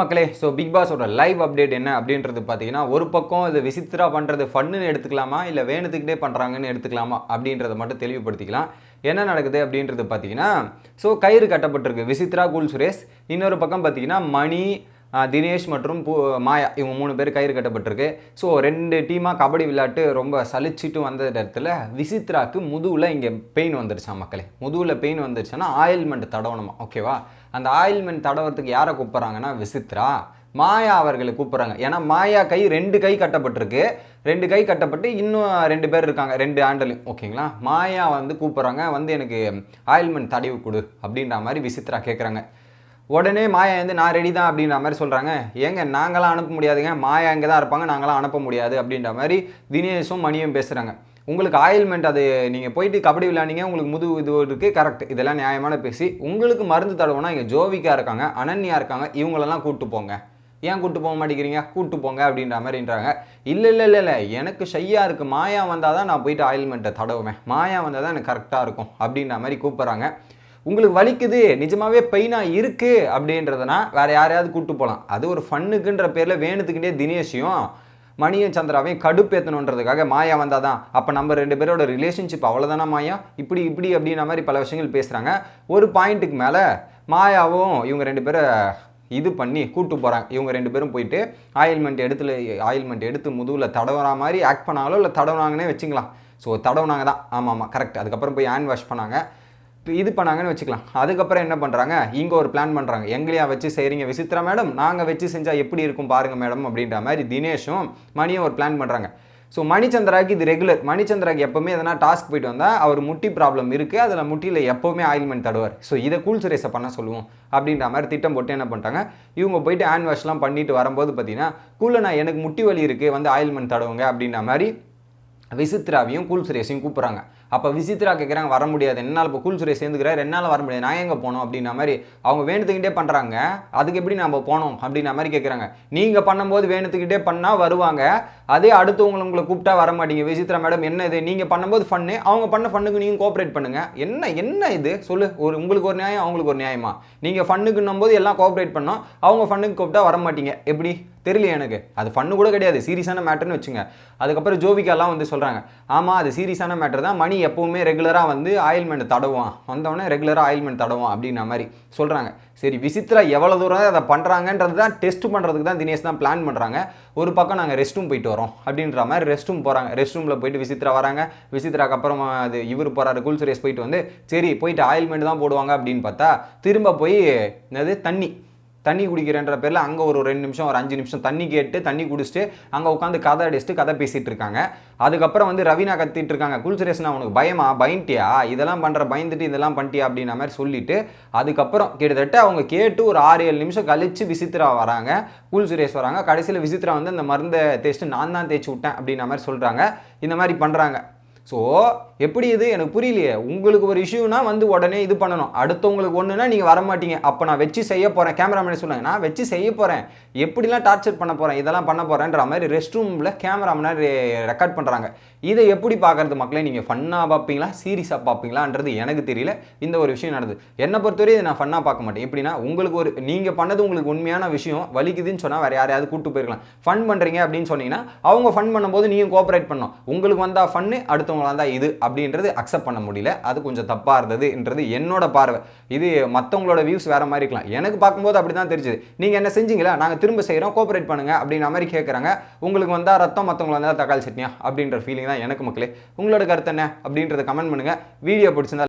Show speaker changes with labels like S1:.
S1: மக்களே so big பாஸோட live update என்ன அப்படின்றது பார்த்தீங்கன்னா ஒரு பக்கம் இது விசித்ரா பண்ணுறது ஃபன்னுன்னு எடுத்துக்கலாமா? இல்லை வேணுத்துக்கிட்டே பண்ணுறாங்கன்னு எடுத்துக்கலாமா? அப்படின்றத மட்டும் தெளிவுபடுத்திக்கலாம். என்ன நடக்குது அப்படின்றது பார்த்தீங்கன்னா ஸோ கயிறு கட்டப்பட்டிருக்கு. விசித்ரா குல் சுரேஷ். இன்னொரு பக்கம் பார்த்தீங்கன்னா மணி தினேஷ் மற்றும் பூ மாயா இவங்க மூணு பேர் கயிறு கட்டப்பட்டிருக்கு. ஸோ ரெண்டு டீமாக கபடி விளையாட்டு ரொம்ப சலிச்சிட்டு வந்த இடத்துல விசித்ராக்கு முதுவில் இங்கே பெயின் வந்துருச்சா மக்களே? முதுவில் பெயின் வந்துருச்சுன்னா ஆயில்மெண்ட் தடவணுமா? ஓகேவா? அந்த ஆயில்மெண்ட் தடவுறதுக்கு யாரை கூப்பிட்றாங்கன்னா விசித்ரா. மாயா அவர்களை கூப்பிட்றாங்க. ஏன்னா மாயா கை ரெண்டு கை கட்டப்பட்டிருக்கு. ரெண்டு கை கட்டப்பட்டு இன்னும் ரெண்டு பேர் இருக்காங்க. ரெண்டு ஆண்டலையும் ஓகேங்களா? மாயா வந்து கூப்பிட்றாங்க. வந்து எனக்கு ஆயில்மெண்ட் தடவி கொடு அப்படின்ற மாதிரி விசித்ரா கேட்குறாங்க உடனே மாயா வந்து நான் ரெடி தான் அப்படின்ற மாதிரி சொல்கிறாங்க ஏங்க நாங்களாம் அனுப்ப முடியாதுங்க. மாயா இங்கே தான் இருப்பாங்க. நாங்களாம் அனுப்ப முடியாது அப்படின்ற மாதிரி தினேஷும் மணியும் பேசுகிறாங்க உங்களுக்கு ஆயில்மெண்ட் அது நீங்கள் போயிட்டு கபடி விளையாடிங்க உங்களுக்கு முது இது இருக்குது கரெக்ட் இதெல்லாம் நியாயமான பேசி உங்களுக்கு மருந்து தடவுனா இங்கே ஜோவிக்கா இருக்காங்க அனன்யா இருக்காங்க. இவங்களெல்லாம் கூப்பிட்டு போங்க. ஏன் கூட்டு போக மாட்டேங்கிறீங்க? கூட்டு போங்க அப்படின்ற மாதிரின்றாங்க. இல்லை இல்லை இல்லை இல்லை. எனக்கு ஷையாக இருக்குது மாயா வந்தால் தான் நான் போயிட்டு ஆயில்மெண்ட்டை தடவுவேன். மாயா வந்தால் தான் எனக்கு கரெக்டாக இருக்கும் அப்படின்ற மாதிரி கூப்பிட்றாங்க. உங்களுக்கு வலிக்குது நிஜமாவே பெயினாக இருக்குது அப்படின்றதுனா வேற யாரையாவது கூப்பிட்டு போகலாம் அது ஒரு ஃபன்னுக்குன்ற பேரில் வேணுத்துக்கிட்டே தினேஷையும் மணியும் சந்திராவையும் கடுப்பேற்றணுன்றதுக்காக மாயா வந்தால் தான் அப்போ நம்ம ரெண்டு பேரோட ரிலேஷன்ஷிப் அவ்வளோதானா மாயா? இப்படி இப்படி அப்படின்ற மாதிரி பல விஷயங்கள் பேசுகிறாங்க ஒரு பாயிண்ட்டுக்கு மேலே மாயாவும் இவங்க ரெண்டு பேரை இது பண்ணி கூட்டு போகிறாங்க இவங்க ரெண்டு பேரும் போயிட்டு ஆயில்மெண்ட் எடுத்துல ஆயில்மெண்ட் எடுத்து முதுகில் தடவுற மாதிரி ஆக்ட் பண்ணாங்களோ இல்லை தடவுனாங்கன்னே வச்சுக்கலாம். ஸோ தடவுனாங்க தான் ஆமாம் ஆமாம் கரெக்ட் அதுக்கப்புறம் போய் ஹேண்ட் வாஷ் பண்ணாங்க. இது பண்ணாங்கன்னு வச்சுக்கலாம். அதுக்கப்புறம் என்ன பண்ணுறாங்க இங்கே ஒரு பிளான் பண்ணுறாங்க எங்களையா வச்சு செய்கிறீங்க விசித்ரா மேடம் நாங்கள் வச்சு செஞ்சால் எப்படி இருக்கும் பாருங்கள் மேடம் அப்படின்ற மாதிரி தினேஷும் மணியும் ஒரு பிளான் பண்ணுறாங்க ஸோ மணிச்சந்திராக்கு இது ரெகுலர் மணிச்சந்திராக்கு எப்போவுமே எதனா டாஸ்க் போயிட்டு வந்தால் அவர் முட்டி ப்ராப்ளம் இருக்குது அதில் முட்டியில் எப்போவுமே ஆயில்மெண்ட் தடுவார். ஸோ இதை கூல் சுரேஸை பண்ண சொல்லுவோம் அப்படின்ற மாதிரி திட்டம் போட்டு என்ன பண்ணிட்டாங்க இவங்க போயிட்டு ஹேண்ட் வாஷ்லாம் பண்ணிட்டு வரும்போது பார்த்தீங்கன்னா கூல நான் எனக்கு முட்டி வலி இருக்குது வந்து ஆயில்மெண்ட் தடவுங்க அப்படின்ற மாதிரி விசித்ராவையும் கூல் சுரேஷையும் கூப்பிட்றாங்க. அப்போ விசித்ரா கேட்குறாங்க வர முடியாது. என்னால் இப்போ கூல் சுரேஷ் சேர்ந்துக்கிறார் என்னால் வர முடியாது. நான் எங்கே போனோம் அப்படின்ற மாதிரி அவங்க வேணுத்துக்கிட்டே பண்ணுறாங்க அதுக்கு எப்படி நம்ம போனோம் அப்படின்ற மாதிரி கேட்குறாங்க நீங்கள் பண்ணும்போது வேணுத்துக்கிட்டே பண்ணால் வருவாங்க. அதே அடுத்தவங்களை உங்களை கூப்பிட்டா வர மாட்டீங்க. விசித்ரா மேடம் என்ன இது? நீங்கள் பண்ணும்போது ஃபன்னு அவங்க பண்ண ஃபன்னுக்கு நீங்கள் கோஆப்ரேட் பண்ணுங்க. என்ன என்ன இது? சொல்லு. ஒரு உங்களுக்கு ஒரு நியாயம் அவங்களுக்கு ஒரு நியாயமா? நீங்கள் ஃபண்ணுக்குன்னும் போது எல்லாம் கோஆப்ரேட் பண்ணோம். அவங்க ஃபன்னுக்கு கூப்பிட்டா வர மாட்டீங்க. எப்படி? தெரியல எனக்கு. அது ஃபன்னு கூட கிடையாது. சீரியஸான மேட்டர்னு வச்சுங்க. அதுக்கப்புறம் ஜோவிகாலாம் வந்து சொல்கிறாங்க ஆமாம் அது சீரியஸான மேட்டர் தான். மணி எப்போவுமே ரெகுலராக வந்து ஆயில்மெண்ட் தடவான் வந்தவொடனே ரெகுலராக ஆயில்மெண்ட் தடவான் அப்படின்ற மாதிரி சொல்கிறாங்க சரி விசித்திரா எவ்வளோ தூரம் அதை பண்ணுறாங்கன்றது தான் டெஸ்ட் பண்ணுறதுக்கு தான் தினேஷ் தான் பிளான் பண்ணுறாங்க ஒரு பக்கம் நாங்கள் ரெஸ்ட் ரூம் போயிட்டு வரோம் அப்படின்ற மாதிரி ரெஸ்ட் ரூம் போகிறாங்க ரெஸ்ட் ரூமில் போயிட்டு விசித்திரா வராங்க. விசித்ராக்கு அப்புறம் அது இவர் போகிறாரு குல் சுரேஷ் போயிட்டு வந்து சரி போயிட்டு ஆயில்மெண்ட் தான் போடுவாங்க அப்படின்னு பார்த்தா திரும்ப போய் என்னது தண்ணி. தண்ணி குடிக்கிறேன்ற பேரில் அங்கே ஒரு ரெண்டு நிமிஷம் ஒரு அஞ்சு நிமிஷம் தண்ணி கேட்டு தண்ணி குடிச்சிட்டு அங்கே உட்காந்து கதை அடிச்சுட்டு கதை பேசிகிட்டு இருக்காங்க. அதுக்கப்புறம் வந்து ரவீனா கத்திட்டு இருக்காங்க குல்சுரேஷனா உனக்கு பயமா? பயன்ட்டியா இதெல்லாம் பண்ணுற பயந்துட்டு இதெல்லாம் பண்ணிட்டியா? அப்படின்ற மாதிரி சொல்லிட்டு அதுக்கப்புறம் கிட்டத்தட்ட அவங்க கேட்டு ஒரு ஆறு ஏழு நிமிஷம் கழிச்சு விசித்ரா வராங்க. குல் சுரேஷ் வராங்க. கடைசியில் விசித்ரா வந்து அந்த மருந்தை தேய்ச்சிட்டு நான் தான் தேய்ச்சி விட்டேன் அப்படின்ற மாதிரி சொல்கிறாங்க இந்த மாதிரி பண்ணுறாங்க ஸோ எப்படி இது? எனக்கு புரியலையே. உங்களுக்கு ஒரு இஷ்யூனா வந்து உடனே இது பண்ணணும். அடுத்தவங்களுக்கு ஒன்றுனா நீங்கள் வர மாட்டீங்க அப்போ நான் வச்சு செய்ய போகிறேன் கேமராமேனே சொன்னாங்க. நான் வச்சு செய்ய போகிறேன் எப்படிலாம் டார்ச்சர் பண்ண போகிறேன் இதெல்லாம் பண்ண போகிறேன்ற மாதிரி ரெஸ்ட் ரூமில் கேமராமேனா ரெக்கார்ட் பண்ணுறாங்க இதை எப்படி பார்க்கறது மக்களே? நீங்கள் ஃபன்னாக பார்ப்பீங்களா? சீரியஸாக பார்ப்பீங்களான்றது எனக்கு தெரியல. இந்த ஒரு விஷயம் நடந்தது. என்னை பொறுத்தவரை இதை நான் ஃபன்னாக பார்க்க மாட்டேன். எப்படின்னா உங்களுக்கு ஒரு நீங்கள் பண்ணது உங்களுக்கு உண்மையான விஷயம். வலிக்குதுன்னு சொன்னால் வேறு யாரையாவது கூட்டு போயிருக்கலாம். ஃபன் பண்ணுறீங்க அப்படின்னு சொன்னீங்கன்னா அவங்க ஃபன் பண்ணும்போது நீங்கள் கோஆப்ரேட் பண்ணணும். உங்களுக்கு வந்தால் ஃபன்னு அடுத்தவங்க வந்தால் இது அப்படின்றது அக்செப்ட் பண்ண முடியல. அது கொஞ்சம் தப்பாக இருந்ததுன்றது என்னோட பார்வை. இது மற்றவங்களோட வியூஸ் வேறு மாதிரி இருக்கலாம். எனக்கு பார்க்கும்போது அப்படி தான் தெரிஞ்சுது. நீங்கள் என்ன செஞ்சீங்களா? நாங்கள் திரும்ப செய்கிறோம் கோஆப்ரேட் பண்ணுங்கள் அப்படின்ற மாதிரி கேட்குறாங்க உங்களுக்கு வந்தால் ரத்தம் மற்றவங்களை வந்தால் தக்காளி சட்னியா? அப்படின்ற ஃபீலிங் தான் எனக்கு மக்களே. உங்களோட கருத்து என்ன? அப்படின்றத கமெண்ட் பண்ணுங்கள் வீடியோ பிடிச்சிருந்தா